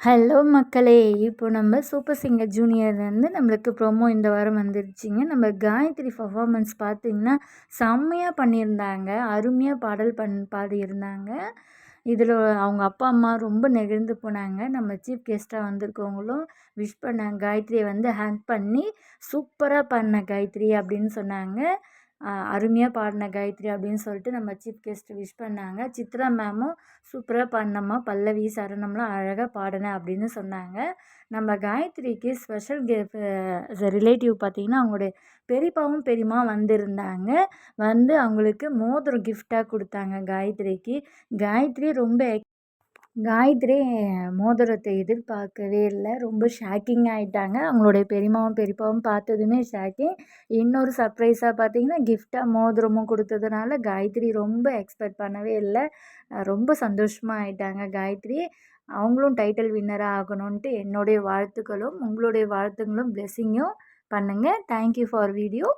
Hello மக்களே இப்போ நம்ம சூப்பர் சிங்கர் ஜூனியர்லேருந்து நம்மளுக்கு ப்ரோமோ இந்த வாரம் வந்துருச்சுங்க. நம்ம காயத்ரி பர்ஃபார்மன்ஸ் பார்த்திங்கன்னா செம்மையாக பண்ணியிருந்தாங்க. அருமையாக பாடல் பண் பாடியிருந்தாங்க. இதில் அவங்க அப்பா அம்மா ரொம்ப நெகிழ்ந்து போனாங்க. நம்ம சீஃப் கெஸ்ட்டாக வந்திருக்கவங்களும் விஷ் பண்ணாங்க காயத்ரியை வந்து ஹேங்க் பண்ணி சூப்பராக பண்ண காயத்ரி அப்படின்னு சொன்னாங்க. அருமையாக பாடின காயத்ரி அப்படின்னு சொல்லிட்டு நம்ம சீஃப் கெஸ்ட் விஷ் பண்ணாங்க. சித்ரா மேமும் சூப்பராக பாடினம்மா பல்லவி சரணம்லாம் அழகாக பாடினேன் அப்படின்னு சொன்னாங்க. நம்ம காயத்ரிக்கு ஸ்பெஷல் கிஃப்ட் ரிலேட்டிவ் பார்த்திங்கன்னா அவங்களுடைய பெரியப்பாவும் பெரியமா வந்திருந்தாங்க. வந்து அவங்களுக்கு மோதிரம் கிஃப்டாக கொடுத்தாங்க காயத்ரிக்கு. காயத்ரி ரொம்ப காயத்ரி மோதிரத்தை எதிர்பார்க்கவே இல்லை. ரொம்ப ஷாக்கிங் ஆகிட்டாங்க அவங்களுடைய பெரியம்மாவும் பெரியப்பாவும் பார்த்ததுமே ஷாக்கிங் இன்னொரு சர்ப்ரைஸாக பார்த்தீங்கன்னா கிஃப்டாக மோதிரமும் கொடுத்ததுனால காயத்ரி ரொம்ப எக்ஸ்பெக்ட் பண்ணவே இல்லை. ரொம்ப சந்தோஷமாக ஆயிட்டாங்க காயத்ரி. அவங்களும் டைட்டில் வின்னராக ஆகணுன்ட்டு என்னுடைய வாழ்த்துக்களும் உங்களுடைய வாழ்த்துக்களும் பிளெஸ்ஸிங்கும் பண்ணுங்கள் தேங்க்யூ ஃபார் வீடியோ